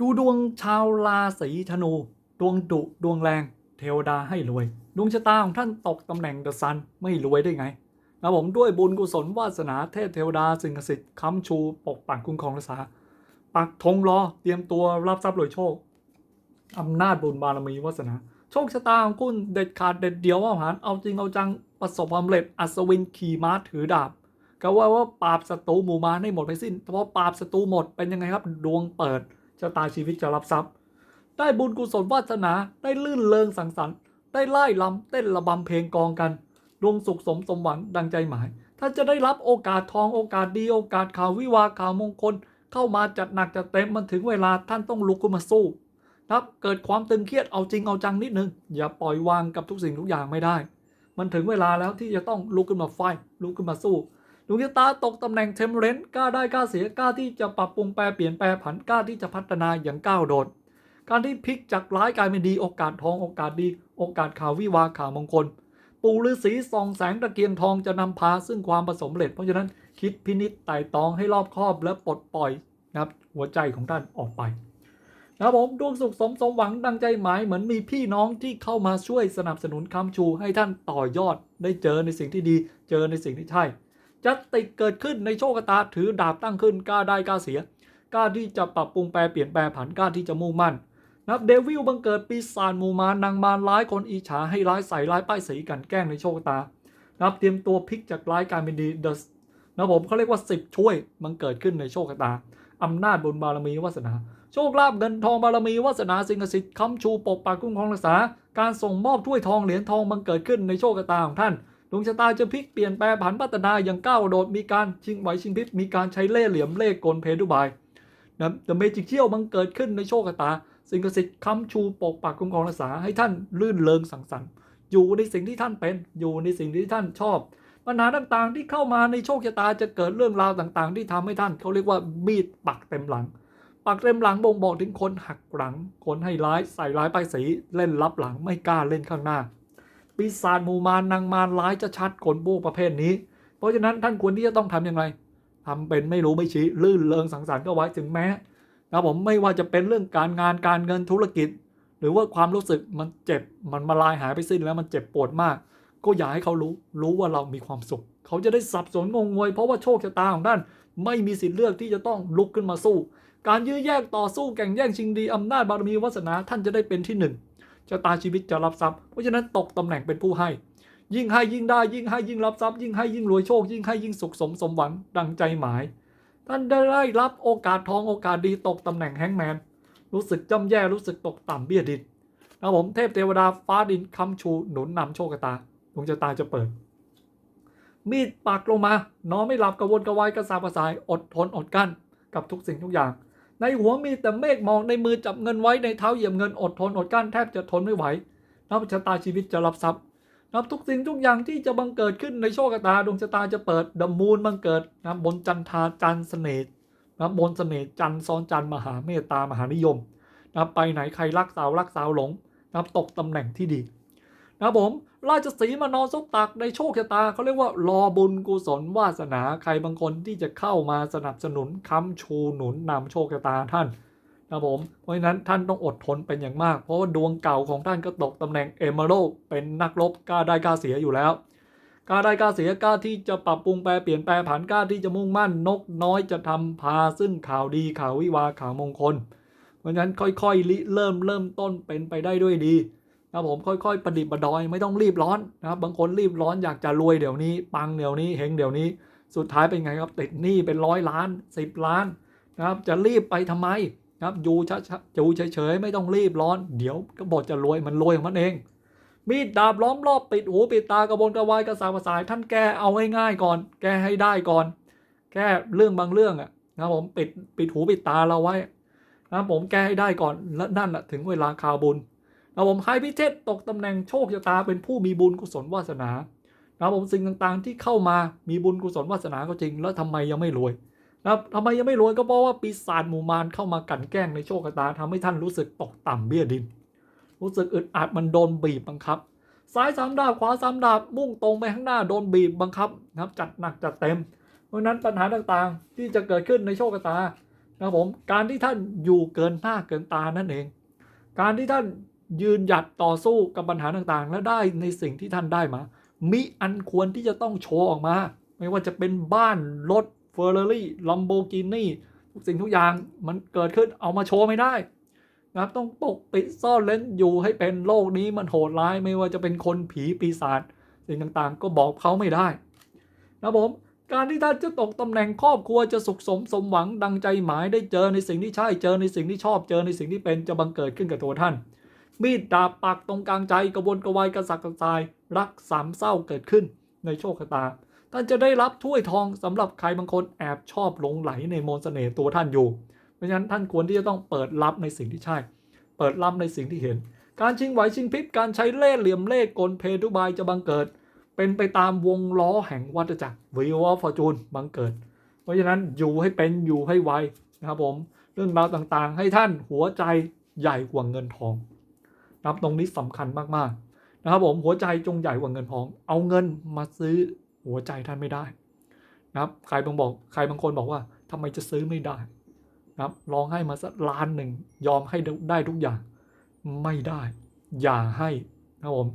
ดูดวงชาวราศีธนู ดวงดุดวงแรง เทวดาให้รวย ดวงชะตาของท่านตกตำแหน่งเดอะซันไม่รวยได้ไงนะผมด้วยบุญกุศลวาสนาเทพเทวดาสิ่งศักดิ์สิทธิ์ค้ำชูปกปักคุ้มครองรักษา ปักธงรอเตรียมตัวรับทรัพย์รวยโชคอำนาจบุญบารมีวาสนา โชคชะตาของคุณเด็ดขาดเด็ดเดียวว่าหารเอาจริงเอาจังประสบความสำเร็จอัศวินขี่ม้าถือดาบก็ว่าว่าปราบศัตรูหมู่มารให้หมดไปสิ้นเพราะปราบศัตรูหมดเป็นยังไงครับ ดวงเปิด ชะตาชีวิตจะรับทรัพย์ ได้บุญกุศลวาสนาได้ลื่นเลงสังสรรค์ได้ไล่ลำเต้นระบำเพลงกองกัน ดวงสุขสมสมหวังดังใจหมาย ท่านจะได้รับโอกาสทองโอกาสดีโอกาสข่าววิวาข่าวมงคล เข้ามาจัดหนักจัดเต็มมันถึงเวลาท่านต้องลุกขึ้นมาสู้นะครับเกิดความตึงเครียดเอาจริงเอาจังนิดนึง อย่าปล่อยวางกับทุกสิ่งทุกอย่างไม่ได้ มันถึงเวลาแล้วที่จะต้องลุกขึ้นมาไฟลุกขึ้นมาสู้ ดวงชะตาตกตำแหน่งเทมเรนต์กล้าได้กล้าเสียกล้าที่จะปรับปรุงแปรเปลี่ยนแปรผันกล้าที่จะพัฒนาอย่างก้าวโดด การที่พลิกจากร้ายกลายเป็นดีโอกาสทองโอกาสดี โอกาสข่าววิวาข่าวมงคล ปู่ฤาษีส่องแสงตะเกียงทองจะนำพาซึ่งความประสมเร็จ เพราะฉะนั้นคิดพินิจไต่ตองให้รอบคอบและปลดปล่อยนะครับหัวใจของท่านออกไปนะครับผมดวงสุขสมสมหวังดังใจหมายเหมือนมีพี่น้องที่เข้ามาช่วยสนับสนุนค้ำชูให้ท่านต่อยอดได้เจอในสิ่งที่ดี เจอในสิ่งที่ใช่ จะติดเกิดขึ้นในโชคชะตาถือดาบตั้งขึ้นกล้าได้กล้าเสียกล้าที่จะปรับปรุงแปรเปลี่ยนแปลผันกล้าที่จะมุ่งมั่นนับเดวิลบังเกิดปีศาจมูมารนางมารร้ายคนอิฉาให้ร้ายใส่ร้ายป้ายสีกันแกล้งในโชคชะตา นับเตรียมตัวพลิกจากร้ายกลายเป็นดีเดอะนะผมเขาเรียกว่าสิบช่วยมันเกิดขึ้นในโชคชะตาอำนาจบุญบารมีวาสนา โชคลาภเงินทองบารมีวาสนาสิ่งศักดิ์สิทธิ์คำชูปกปักคุ้มครองรักษา การส่งมอบถ้วยทองเหรียญทองมันเกิดขึ้นในโชคชะตาของท่าน ดวงชะตาจะพลิกเปลี่ยนแปลผันพัฒนาอย่างก้าวโดดมีการชิงไหวชิงพริบมีการใช้เล่ห์เหลี่ยมเล่ห์กลเพดุบายนะเดอะเมจิกเชี่ยวมันเกิดขึ้นในโชคชะตา สิ่งศักดิ์สิทธิ์ค้ำชูปกปักคุ้มครองรักษาให้ท่านลื่นเลงสังสรรค์อยู่ในสิ่งที่ท่านเป็น อยู่ในสิ่งที่ท่านชอบ ปัญหาต่างๆที่เข้ามาในโชคชะตาจะเกิดเรื่องราวต่างๆ ที่ทำให้ท่านเขาเรียกว่ามีดปักเต็มหลัง ปักเต็มหลังบ่งบอกถึงคนหักหลัง คนให้ร้ายใส่ร้ายป้ายสีเล่นลับหลังไม่กล้าเล่นข้างหน้า ปีศาจหมู่มารนางมารร้ายจะชัดคนพวกประเภทนี้ เพราะฉะนั้นท่านควรที่จะต้องทำอย่างไรทำเป็นไม่รู้ไม่ชี้ ลื่นเลงสังสรรค์ก็ไว้ถึงแม้นะผมไม่ว่าจะเป็นเรื่องการงานการเงินธุรกิจ หรือว่าความรู้สึกมันเจ็บมันมาลายหายไปสิ้นแล้วมันเจ็บปวดมาก ก็อย่าให้เขารู้รู้ว่าเรามีความสุข เขาจะได้สับสนงงงวยเพราะว่าโชคชะตาของท่านไม่มีสิทธิ์เลือกที่จะต้องลุกขึ้นมาสู้ การยื้อแย่งต่อสู้แข่งแย่งชิงดีอำนาจบารมีวาสนาท่านจะได้เป็นที่หนึ่ง ชะตาชีวิตจะรับทรัพย์เพราะฉะนั้นตกตำแหน่งเป็นผู้ให้ ยิ่งให้ยิ่งได้ยิ่งให้ยิ่งรับทรัพย์ยิ่งให้ยิ่งรวยโชค ยิ่งให้ยิ่งสุขสมสมหวังดังใจหมาย ท่านได้รับโอกาสทองโอกาสดีตกตำแหน่งแฮงแมนรู้สึกจำแย่รู้สึกตกต่ำเบี้ยดินนะผมเทพเทวดาฟ้าดินคำชูหนุนนำโชคตาดวงชะตาจะเปิด มีดปักลงมา นอนไม่หลับกระวนกระวายกระสาบกระสายอดทนอดกั้น กับทุกสิ่งทุกอย่าง ในหัวมีแต่เมฆหมอกในมือจับเงินไว้ในเท้าเหยียบเงินอดทนอดกั้นแทบจะทนไม่ไหวนับชะตาชีวิตจะรับทรัพย์นับทุกสิ่งทุกอย่างที่จะบังเกิดขึ้นในโชคชะตาดวงชะตาจะเปิดดมูลบังเกิดนะบนจันทาจันเสน่ห์นะบนเสน่ห์จันซ้อนจันมหาเมตตามหานิยมนะไปไหนใครรักสาวรักสาวหลงนะตกตำแหน่งที่ดี นะครับผมราชสีมานอนซบตักในโชคชะตาเขาเรียกว่ารอบุญกุศลวาสนาใครบางคนที่จะเข้ามาสนับสนุนค้ำชูหนุนนำโชคชะตาท่านนะครับผมเพราะฉะนั้นท่านต้องอดทนเป็นอย่างมาก เพราะว่าดวงเก่าของท่านก็ตกตำแหน่งเอเมอรัลเป็นนักรบกล้าได้กล้าเสียอยู่แล้วกล้าได้กล้าเสียกล้าที่จะปรับปรุงแปลเปลี่ยนแปลผันกล้าที่จะมุ่งมั่นนกน้อยจะทำพาซึ่งข่าวดีข่าววิวาข่าวมงคล เพราะฉะนั้นค่อยๆริเริ่มเริ่มต้นเป็นไปได้ด้วยดี นะครับผมค่อยๆประดิษฐ์ประดอยไม่ต้องรีบร้อนนะครับบางคนรีบร้อนอยากจะรวยเดี๋ยวนี้ ปังเดี๋ยวนี้เฮงเดี๋ยวนี้ สุดท้ายเป็นไงครับติดหนี้เป็นร้อยล้านสิบล้านนะครับจะรีบไปทำไมนะครับอยู่ช้าๆอยู่เฉยๆไม่ต้องรีบร้อน เดี๋ยวก็บอกจะรวยมันรวยของมันเอง มีดดาบล้อมรอบปิดหูปิดตากระบนกระวายกระสายกระสายท่านแก้เอาง่ายๆก่อน แก้ให้ได้ก่อน แก้เรื่องบางเรื่องอะนะครับผมปิดปิดหูปิดตาเราไว้นะครับผมแก้ให้ได้ก่อนและนั่นแหะถึงเวลาข่าวบุญ นะผมไฮพิเทศตกตำแหน่งโชคชะตาเป็นผู้มีบุญกุศลวาสนานะผมสิ่งต่างๆที่เข้ามามีบุญกุศลวาสนาก็จริง แล้วทำไมยังไม่รวยนะทำไมยังไม่รวยก็เพราะว่าปีศาจหมู่มารเข้ามากั่นแกล้งในโชคชะตาทำให้ท่านรู้สึกตกต่ำเบี้ยดิน รู้สึกอึดอัดมันโดนบีบบังคับ ซ้ายสามดาบขวาสามดาบมุ่งตรงไปข้างหน้าโดนบีบบังคับนะครับจัดหนักจัดเต็ม เพราะฉะนั้นปัญหาต่างๆที่จะเกิดขึ้นในโชคชะตานะครับผมการที่ท่านอยู่เกินหน้าเกินตานั่นเอง การที่ท่าน ยืนหยัดต่อสู้กับปัญหาต่างๆ และได้ในสิ่งที่ท่านได้มา มิอันควรที่จะต้องโชว์ออกมา ไม่ว่าจะเป็นบ้านรถเฟอร์รารี่ลัมโบกินี่ทุกสิ่งทุกอย่างมันเกิดขึ้นเอามาโชว์ไม่ได้นะครับต้องปกปิดซ่อนเล้นอยู่ให้เป็นโลกนี้มันโหดร้ายไม่ว่าจะเป็นคนผีปีศาจสิ่งต่างๆ ก็บอกเขาไม่ได้ นะผมการที่ท่านจะตกตำแหน่งครอบครัวจะสุขสมสมหวังดังใจหมายได้เจอในสิ่งที่ใช่เจอในสิ่งที่ชอบเจอในสิ่งที่เป็นจะบังเกิดขึ้นกับตัวท่าน มีดดาบปักตรงกลางใจกระวนกระวายกระสักกระส่าย รักสามเศร้าเกิดขึ้นในโชคชะตา ท่านจะได้รับถ้วยทองสำหรับใครบางคนแอบชอบหลงไหลในมนต์เสน่ห์ตัวท่านอยู่ เพราะฉะนั้นท่านควรที่จะต้องเปิดรับในสิ่งที่ใช่ เปิดรับในสิ่งที่เห็น การชิงไหวชิงพริบการใช้เล่ห์เหลี่ยมเล่ห์กลเพทุบายจะบังเกิด เป็นไปตามวงล้อแห่งวัฏจักรวิวอฟอร์จูนบังเกิด เพราะฉะนั้นอยู่ให้เป็นอยู่ให้ไวนะครับผมเรื่องราวต่างๆ ให้ท่านหัวใจใหญ่กว่าเงินทอง นะครับตรงนี้สำคัญมากๆนะครับผมหัวใจจงใหญ่กว่าเงินทอง เอาเงินมาซื้อหัวใจท่านไม่ได้นะครับใครบางบอกใครบางคนบอกว่าทำไมจะซื้อไม่ได้นะครับลองให้มาสักล้านหนึ่งยอมให้ได้ทุกอย่างไม่ได้ อย่าให้นะครับผม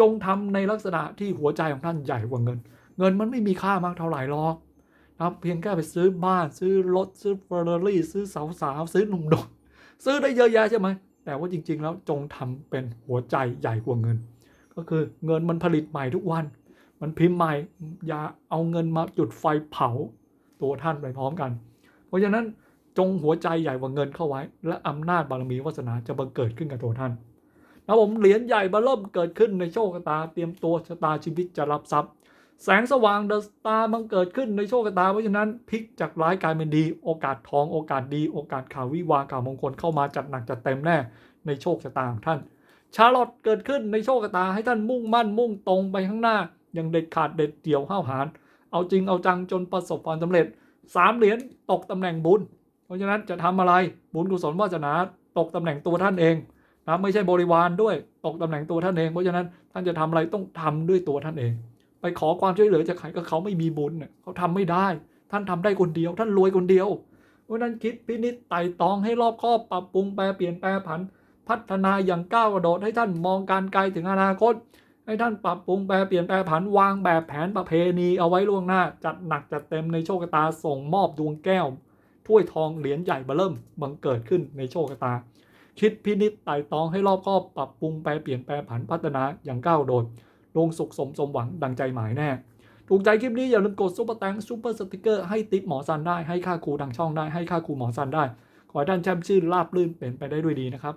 จงทำในลักษณะที่หัวใจของท่านใหญ่กว่าเงิน เงินมันไม่มีค่ามากเท่าไหร่หรอกนะครับเพียงแค่ไปซื้อบ้านซื้อรถซื้อเฟอร์รารี่ซื้อสาวสาวๆซื้อหนุ่มดกซื้อได้เยอะแยะใช่ไหม แต่ว่าจริง ๆ แล้วจงทำเป็นหัวใจใหญ่กว่าเงิน ก็คือเงินมันผลิตใหม่ทุกวัน มันพิมพ์ใหม่อย่าเอาเงินมาจุดไฟเผาตัวท่านไปพร้อมกัน เพราะฉะนั้นจงหัวใจใหญ่กว่าเงินเข้าไว้ และอำนาจบารมีวาสนาจะบังเกิดขึ้นกับตัวท่านนะผมเหรียญใหญ่มาเริ่มเกิดขึ้นในโชคชะตาเตรียมตัวชะตาชีวิตจะรับทรัพย์ แสงสว่างเดอะสตาร์บังเกิดขึ้นในโชคชะตา เพราะฉะนั้นพลิกจากร้ายกลายเป็นดี โอกาสทองโอกาสดี โอกาสข่าววิวาข่าวมงคลเข้ามาจัดหนักจัดเต็มแน่ในโชคชะตาของท่าน ชาลอตเกิดขึ้นในโชคชะตาให้ท่านมุ่งมั่นมุ่งตรงไปข้างหน้า อย่างเด็ดขาดเด็ดเดี่ยวห้าวหาญเอาจริงเอาจังจนประสบความสำเร็จสามเหรียญตกตำแหน่งบุญ เพราะฉะนั้นจะทำอะไรบุญกุศลวาสนาตกตำแหน่งตัวท่านเองนะไม่ใช่บริวารด้วยตกตำแหน่งตัวท่านเอง เพราะฉะนั้นท่านจะทำอะไรต้องทำด้วยตัวท่านเอง ไปขอความช่วยเหลือจากใครก็เขาไม่มีบุญเนี่ยเขาทำไม่ได้ ท่านทำได้คนเดียว ท่านรวยคนเดียวเพราะนั้นคิดพินิจไต่ตองให้รอบคอบปรับปรุงแปลเปลี่ยนแปลผัน พัฒนาอย่างก้าวกระโดดให้ท่านมองการไกลถึงอนาคต ให้ท่านปรับปรุงแปลเปลี่ยนแปลผันวางแบบแผนประเพณีเอาไว้ล่วงหน้า จัดหนักจัดเต็มในโชคชะตาส่งมอบดวงแก้วถ้วยทองเหรียญใหญ่เบอเริ่มบังเกิดขึ้นในโชคชะตา คิดพินิจไต่ตองให้รอบคอบปรับปรุงแปลเปลี่ยนแปลผันพัฒนาอย่างก้าวโดด ลงสุขสมสมหวังดังใจหมายแน่ ถูกใจคลิปนี้อย่าลืมกดซุปเปอร์แตงซุปเปอร์สติกเกอร์ให้ติปหมอซันได้ให้ค่าครูดังช่องได้ให้ค่าครูหมอซันได้ ขอให้ท่านแช่มชื่นราบรื่นเป็นไปได้ด้วยดีนะครับ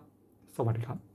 สวัสดีครับ